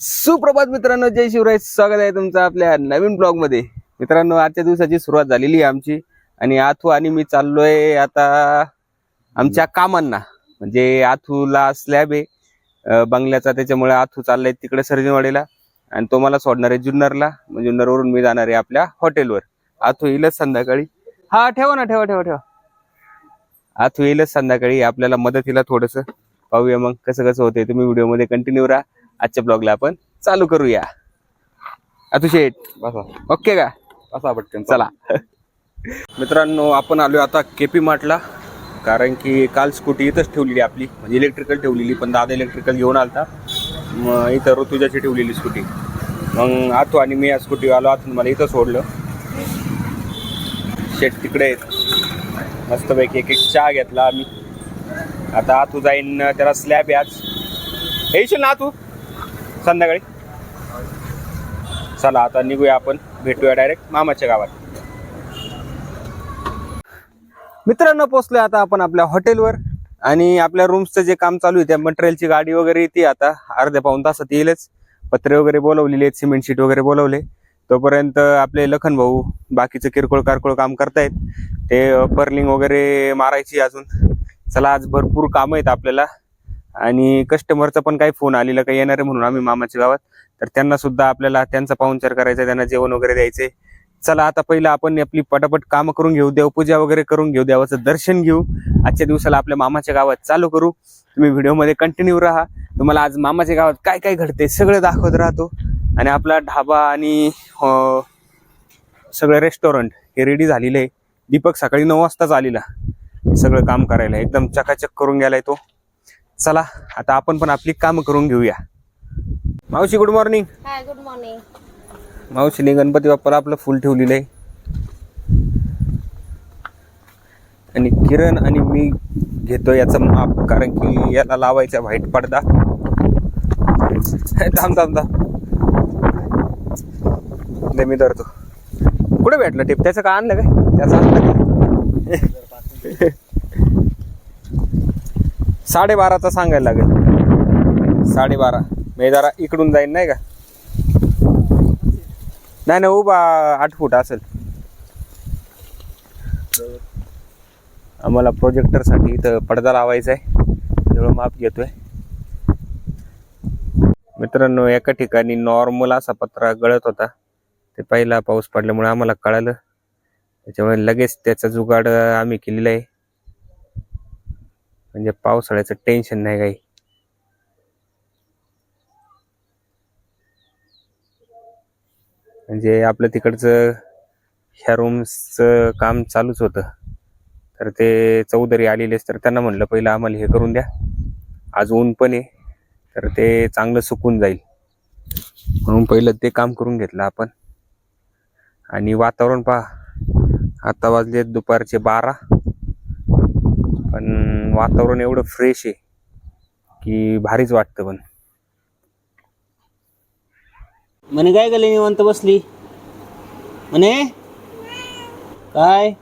सुप्रभात मित्रांनो जय शिवराय. स्वागत आहे तुमचं आपल्या नवीन ब्लॉगमध्ये मित्रांनो आजच्या दिवसाची सुरुवात झालेली आहे आमची आणि आथू आणि मी चाललोय आता आमच्या कामांना. म्हणजे आथूला स्लॅब आहे बंगल्याचा. त्याच्यामुळे आथू चाललाय तिकडे सर्जनवाडीला आणि तो मला सोडणार आहे जुन्नरला. मग जुन्नरवरून मी जाणार आहे आपल्या हॉटेलवर. आथू येईलच संध्याकाळी. हा ठेवा ना ठेवा ठेवा ठेवा. आथू येईलच संध्याकाळी. आपल्याला मदतीला थोडस. पाहूया मग कसं कसं होतंय. तुम्ही व्हिडिओमध्ये कंटिन्यू राहा. आजच्या ब्लॉगला आपण चालू करूया. अतु शेठ बसा. ओके का? बसा पटकन. चला. मित्रांनो आपण आलो आता केपी मार्टला. कारण की काल स्कूटी इथंच ठेवलेली आपली. म्हणजे इलेक्ट्रिकल ठेवलेली पण दादा इलेक्ट्रिकल घेऊन आलता. मग इथं ऋतुजाची ठेवलेली स्कूटी. मग आतो आणि मी या स्कूटी आलो. आतून मला इथं सोडलं. शेट तिकडे आहेत. मस्तपैकी एक एक चहा घेतला आम्ही. आता आतू जाईन त्याला स्लॅब आहे आज. येशील ना तू संध्याकाळी. चला आता निघूया आपण. भेटूया डायरेक्ट मामाच्या गावात. मित्रांनो पोचलोय आता आपण आपल्या हॉटेलवर आणि आपल्या रूम्सचं जे काम चालू आहे त्या मटेरियलची गाडी वगैरे येते. आता अर्ध्या पाऊन तासात येईलच. पत्रे वगैरे बोलवलेले आहेत सिमेंट शीट वगैरे बोलवले. तोपर्यंत आपले लखन भाऊ बाकीचं किरकोळ कारकोळ काम करतायत. ते पर्लिंग वगैरे मारायची अजून. चला आज भरपूर काम आहेत आपल्याला. आणि कस्टमरचा पण काही फोन आलेला काही येणार आहे म्हणून आम्ही मामाच्या गावात. तर त्यांना सुद्धा आपल्याला त्यांचा पाहुणचार करायचा आहे, त्यांना जेवण वगैरे द्यायचे चला आता पहिलं आपण आपली पटापट कामं करून घेऊ देवपूजा वगैरे करून घेऊ देवाचं दर्शन घेऊ. आजच्या दिवसाला आपल्या मामाच्या गावात चालू करू. तुम्ही व्हिडिओमध्ये कंटिन्यू राहा. तुम्हाला आज मामाच्या गावात काय काय घडते सगळं दाखवत राहतो. आणि आपला ढाबा आणि सगळं रेस्टॉरंट हे रेडी झालेलं आहे. दीपक सकाळी नऊ वाजताच आलेला. सगळं काम करायला एकदम चकाचक करून गेलाय तो. चला आता आपण पण आपली कामं करून घेऊया. मावशी good morning hi good morning मावशीने गणपती बाप्पाला आपलं फुल ठेवलेलं आहे. आणि किरण आणि मी घेतो याचं माप कारण की याला लावायचा व्हाईट पडदा. थांब थांब थांब. मी धरतो. कुठे भेटलं टिप? त्याचं का आणलं काय? त्याचं आणलं काय? साडेबाराचा सांगायला लागेल. साडेबारा. मी जरा इकडून जाईल नाही का? नाही नाही उभा आठ फूट असेल. आम्हाला प्रोजेक्टरसाठी इथं पडदा लावायचा आहे. तेवढं माप घेतोय. मित्रांनो एका ठिकाणी नॉर्मल असा पत्रा गळत होता. ते पहिला पाऊस पडल्यामुळे आम्हाला कळालं. त्याच्यामुळे लगेच त्याचा जुगाड आम्ही केलेला आहे. म्हणजे पावसाळ्याचं टेन्शन नाही काही. म्हणजे आपलं तिकडचं ह्या रूम्सचं काम चालूच होतं. तर ते चौधरी आलेलेच तर त्यांना म्हणलं पहिलं आम्हाला हे करून द्या. आज ऊन पण आहे तर ते चांगलं सुकून जाईल. म्हणून पहिलं ते काम करून घेतलं आपण. आणि वातावरण पहा आता वाजले दुपारचे बारा. पण वातावरण एवढं फ्रेश आहे की भारीच वाटतं पण. म्हणे काय गेले निवांत बसली? म्हणे काय?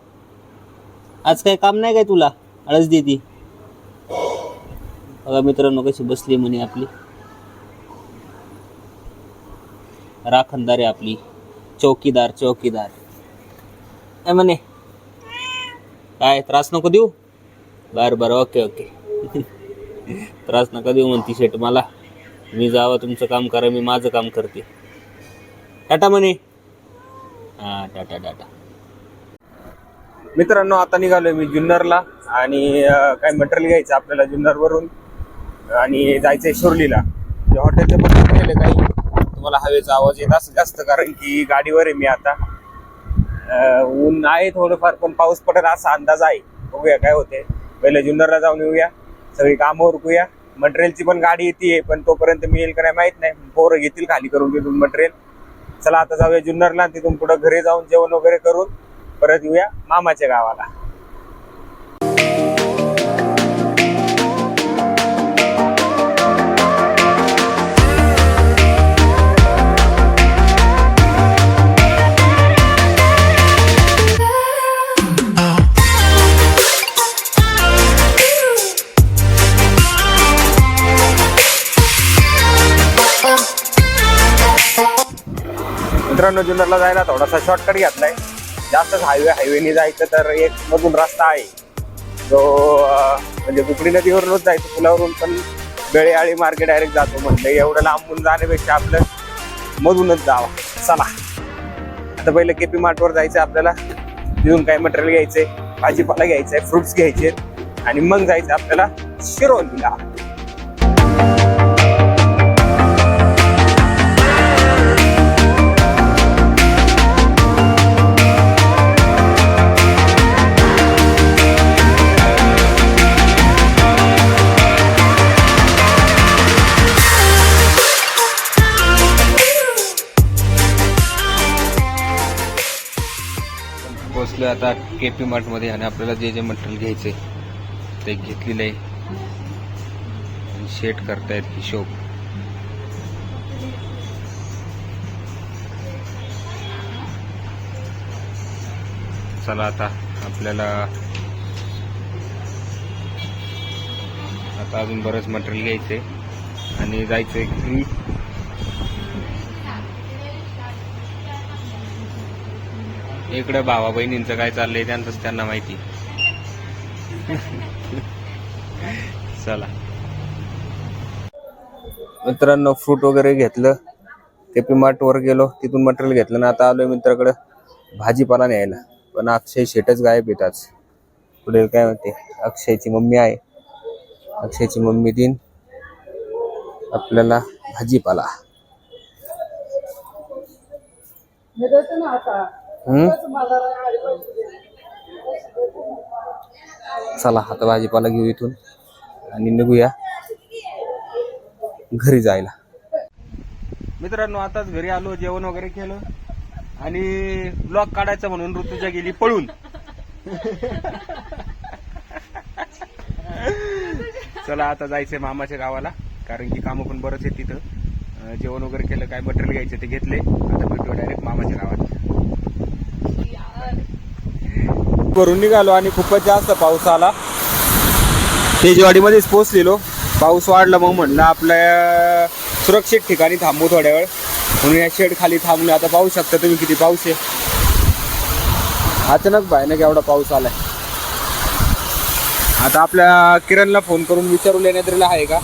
आज काय काम नाही काय तुला? आळस देती. बघा मित्रांनो कशी बसली म्हणे आपली. राखणदार आहे आपली. चौकीदार चौकीदार. म्हणे काय त्रास नको देऊ? बर बर ओके ओके. त्रास नका देऊ म्हणती शेट मला. मी जावं तुमचं काम करा मी माझं काम करते. टाटा म्हणे. हा टाटा टाटा. मित्रांनो आता निघालोय मी जुन्नरला आणि अं, काय मटेरियल घ्यायचं आपल्याला जुन्नरवरून आणि जायचंय शिर्लीला ते हॉटेलचे पण केलं काही. तुम्हाला हवेचा आवाज येत असं जास्त कारण की गाडीवर आहे मी आता. अं, ऊन आहे थोडंफार पण पाऊस पडेल असा अंदाज आहे. बघूया काय होते पहिले जुन्नरला जाऊन येऊया सगळी कामं उरकूया. मटेरियलची पण गाडी येते पण तोपर्यंत मी येईल का नाही माहीत नाही. पोरं घेतील खाली करून तिथून मटेरियल. चला आता जाऊया जुन्नरला तिथून पुढं घरी जाऊन जेवण वगैरे करून परत येऊया मामाच्या गावाला. मित्रांनो जुन्नरला जायला थोडासा शॉर्टकट घेतलाय. जास्तच हायवे हायवेने जायचं तर एक मधून रस्ता आहे. जो म्हणजे कुकडी नदीवरूनच जायचं पुलावरून पण बेळेआळी मार्गे डायरेक्ट जातो म्हणलं. एवढं लांबून जाण्यापेक्षा आपलं मधूनच जावा. चला. आता पहिलं केपी मार्टवर जायचं आपल्याला. तिथून काय मटेरियल घ्यायचंय? भाजीपाला घ्यायचंय फ्रुट्स घ्यायचे आणि मग जायचं आपल्याला शिरोलीला. पोचलोय आता केपी मार्टमध्ये आणि आपल्याला जे जे मटेरियल घ्यायचंय ते घेतलेलं आहे. शेट करतायत हिशोब. चला आता आपल्याला आता अजून बरंच मटेरियल घ्यायचंय. आणि जायचंय घरी इकडे भावा बहिणींचं काय चाललंय त्यांचंच त्यांना माहिती. चला. मित्रांनो फ्रूट वगैरे घेतलं. ते मार्ट वर गेलो. तिथून मटेरियल घेतलं ना आता आलोय मित्राकडे भाजीपाला न्यायला. पण अक्षय शेटच गायब येतात पुढे काय म्हणते? अक्षयची मम्मी आहे. अक्षयची मम्मी दिन आपल्याला भाजीपाला. चला आता भाजीपाला घेऊ इथून आणि निघूया घरी जायला. मित्रांनो आताच घरी आलो जेवण वगैरे केलं आणि ब्लॉग काढायचा म्हणून ऋतुजा गेली पळून. चला आता जायचंय मामाच्या गावाला कारण की कामं पण बरंच आहेत तिथं. जेवण वगैरे केलं काय मटेरियल घ्यायचं ते घेतले. आता भेटू डायरेक्ट मामाच्या गावात. वरून निघालो आणि खूपच जास्त पाऊस आला. तेजवाडीमध्येच पोचलेलो पाऊस वाढला मग म्हणलं आपल्या सुरक्षित ठिकाणी थांबू थोड्या वेळ. म्हणून या शेड खाली थांबले आता पाहू शकता तुम्ही किती पाऊस आहे. अचानक भयानक एवढा पाऊस आलाय. आता आपल्या किरणला फोन करून विचारू लेण्याद्रीला आहे का?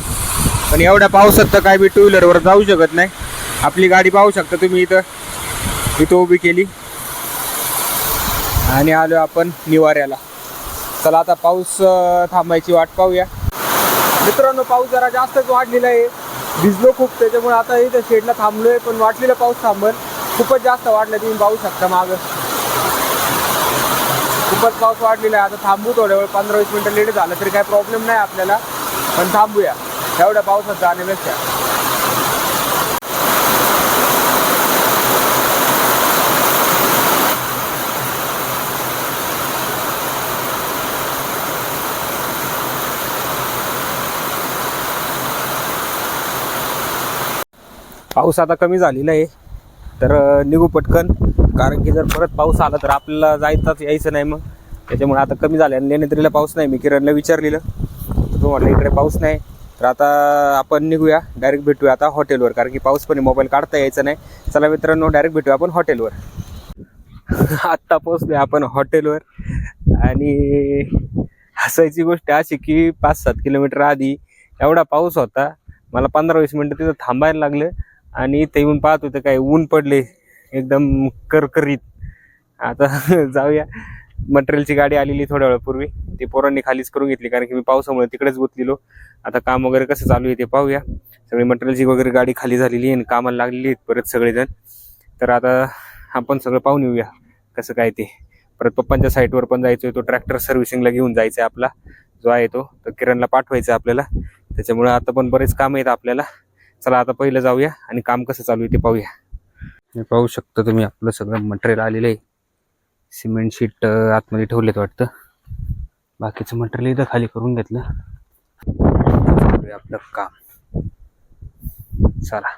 पण एवढ्या पावसात तर काय मी टू व्हीलरवर जाऊ शकत नाही. आपली गाडी पाहू शकता तुम्ही इथं. इथं उभी केली. आणि आलो आपण निवाऱ्याला. चला आता पाऊस थांबायची वाट पाहूया. मित्रांनो पाऊस जरा जास्तच वाढलेला आहे. भिजलो खूप त्याच्यामुळे आता इथं शेडला थांबलोय पण वाटलेला पाऊस थांबल. खूपच जास्त वाढला तुम्ही पाहू शकता मागं. खूपच पाऊस वाढलेला आहे. आता थांबू थोड्या वेळ पंधरा वीस मिनिटं लेट झालं तरी काही प्रॉब्लेम नाही आपल्याला. पण थांबूया. एवढ्या पावसात जाण्यापेक्षा. पाऊस आता कमी झालेला आहे. तर निघू पटकन. कारण की जर परत पाऊस आला तर आपल्याला जायचाच यायचं नाही मग. त्याच्यामुळे आता कमी झालं. आणि लेण्याद्रीला पाऊस नाही. मी किरणला विचारलेलं. तर तो म्हटलं इकडे पाऊस नाही. तर आता आपण निघूया. डायरेक्ट भेटूया आता हॉटेलवर कारण की पाऊस पण मोबाईल काढता यायचा नाही. चला मित्रांनो डायरेक्ट भेटूया आपण हॉटेलवर आत्ता पोचलोय आपण हॉटेलवर आणि हसायची गोष्ट अशी की पाच सात किलोमीटर आधी एवढा पाऊस होता. मला पंधरा वीस मिनटं तिथं थांबायला लागलं. आणि इथे येऊन पाहत होतं काय ऊन पडले एकदम करकरीत. आता जाऊया. मटेरियलची गाडी आलेली थोड्या वेळापूर्वी. ती पोरांनी खालीच करून घेतली कारण की मी पावसामुळे तिकडेच गुतलेलो. आता काम वगैरे कसं चालू आहे ते पाहूया. सगळी मटेरियलची वगैरे गाडी खाली झालेली आहे आणि कामाला लागलेली आहेत परत सगळेजण. तर आता आपण सगळं पाहून येऊया कसं काय ते. परत पप्पांच्या साईटवर पण जायचंय तो ट्रॅक्टर सर्व्हिसिंगला घेऊन जायचा आहे आपला. जो आहे तो तर किरणला पाठवायचा आपल्याला. त्याच्यामुळे आता पण बरेच काम आहेत आपल्याला. चला आता पहिलं जाऊया आणि काम कसं चालू आहे ते पाहूया. पाहू शकता तुम्ही आपलं सगळं मटेरियल आलेलं आहे. सिमेंट शीट आतमध्ये ठेवलेत वाटतं. बाकीचं मटेरियल इथं खाली करून घेतलं. आपलं काम. चला.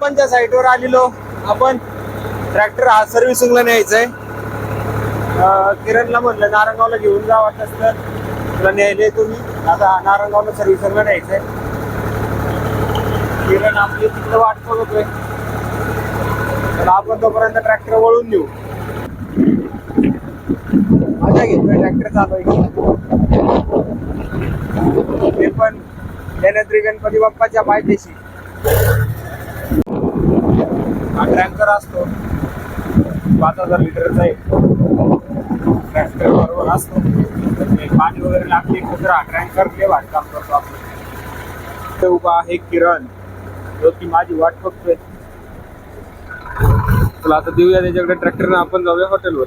पंच्या साईटवर आलेलो. आपण ट्रॅक्टर हा सर्व्हिसिंगला न्यायचा आहे अं, किरणला म्हणलं नारंगावला घेऊन जा वाटत तर. तुला न्यायले तुम्ही आता नारंगावला सर्व्हिसरला न्यायचंय. किरण आपली तिकडे वाट बघतोय. तर आपण तोपर्यंत ट्रॅक्टर वळून देऊ. मजा घेतोय ट्रॅक्टर चालवायची ते पण लेण्याद्री गणपती बाप्पाच्या पायथ्याशी हा ट्रॅक्टर असतो. पाच हजार लिटरचा आहे. ट्रॅक्टर बरोबर असतो ते पाणी वगैरे लागते कुत्रा ट्रँकर लय करतो आपण इथे उभा आहे किरण जो की माझी वाट बघतोय तुला आता देऊया त्याच्याकडे ट्रॅक्टरनं आपण जाऊया हॉटेलवर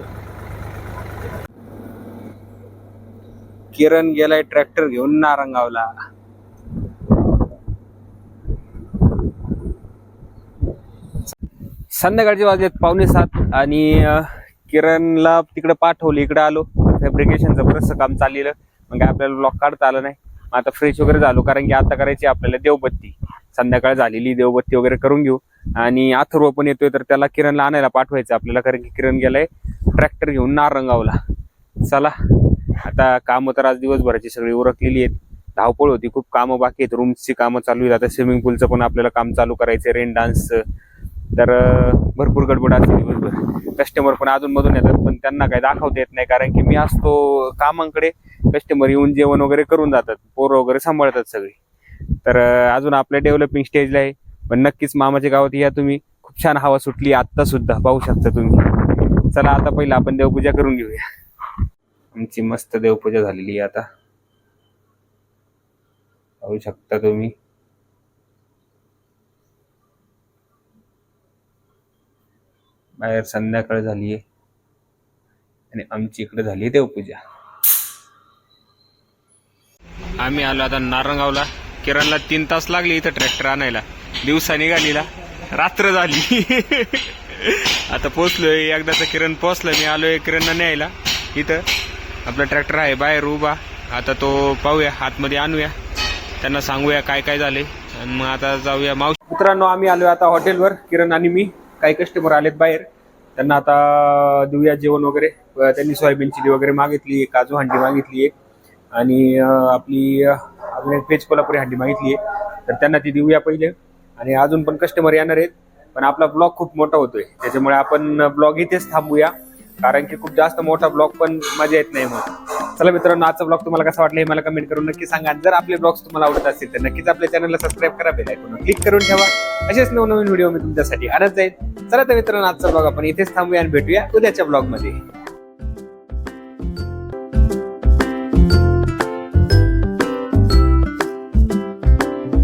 किरण गेलाय ट्रॅक्टर घेऊन नारंगावला. संध्याकाळचे वाजलेत पावणे सात आणि किरणला तिकडे पाठवलं इकडे आलो. फॅब्रिकेशनचं बरंचसं काम चाललेलं. मग काय आपल्याला ब्लॉक काढता आलं नाही. मग आता फ्रेश वगैरे झालो कारण की आता करायची आपल्याला देवबत्ती. संध्याकाळ झालेली देवबत्ती वगैरे करून घेऊ. आणि अथर्व पण येतोय तर त्याला किरणला आणायला पाठवायचं आपल्याला कारण की किरण गेलाय ट्रॅक्टर घेऊन नारंगावला. चला आता कामं तर आज दिवसभराची सगळी उरकलेली आहेत. धावपळ होती खूप कामं बाकी आहेत. रूम्सची कामं चालू आहेत. आता स्विमिंग पूलचं पण आपल्याला काम चालू करायचं रेन डान्सचं तर भरपूर गडबड असते दिवसभर. कस्टमर पण अजून मधून येतात पण त्यांना काही दाखवता येत नाही कारण की मी असतो कामांकडे. कस्टमर येऊन जेवण वगैरे करून जातात पोरं वगैरे सांभाळतात सगळी. तर अजून आपल्या डेव्हलपिंग स्टेजला आहे पण नक्कीच मामाच्या गावात या तुम्ही. खूप छान हवा सुटली आत्ता सुद्धा पाहू शकता तुम्ही. चला आता पहिला आपण देवपूजा करून घेऊया. आमची मस्त देवपूजा झालेली आहे आता. पाहू शकता तुम्ही. बाहेर संध्याकाळ झालीये. आणि आमची इकडे झाली आहे देवपूजा. आम्ही आलो आता नारंगावला. किरणला तीन तास लागले इथं ट्रॅक्टर आणायला. दिवसा निघालीला. रात्र झाली. आता पोचलोय एकदाचा किरण पोचलं मी आलोय किरणला न्यायला. इथं आपला ट्रॅक्टर आहे. बाहेर उभा. आता तो पाहूया. आतमध्ये आणूया. त्यांना सांगूया काय काय झाले आणि मग आता जाऊया. मावशी मित्रांनो आम्ही आलोय आता हॉटेलवर किरण आणि मी. काही कस्टमर आलेत बाहेर त्यांना आता देऊया जेवण वगैरे. त्यांनी सोयाबीन चिली वगैरे मागितली काजू हांडी मागितली आहे आणि आपली आपली पेज कोल्हापुरी हांडी मागितली आहे तर त्यांना ती देऊया पहिले. आणि अजून पण कस्टमर येणार आहेत. पण आपला ब्लॉग खूप मोठा होतोय. त्याच्यामुळे आपण ब्लॉग इथेच थांबूया. कारण की खूप जास्त मोठा ब्लॉग पण मजा येत नाही मग चला मित्रांनो आजचा ब्लॉग तुम्हाला कसा वाटला हे मला कमेंट करून नक्की सांगा. जर आपले ब्लॉग्स तुम्हाला आवडत असतील तर नक्कीच आपल्या चॅनलला सबस्क्राईब करा बेल ऐकून क्लिक करून ठेवा. असेच नवनवीन व्हिडिओ मी तुमच्यासाठी आणत जाईल चला तर मित्रांनो आजचा ब्लॉग आपण इथेच थांबूया आणि भेटूया उद्याच्या ब्लॉगमध्ये.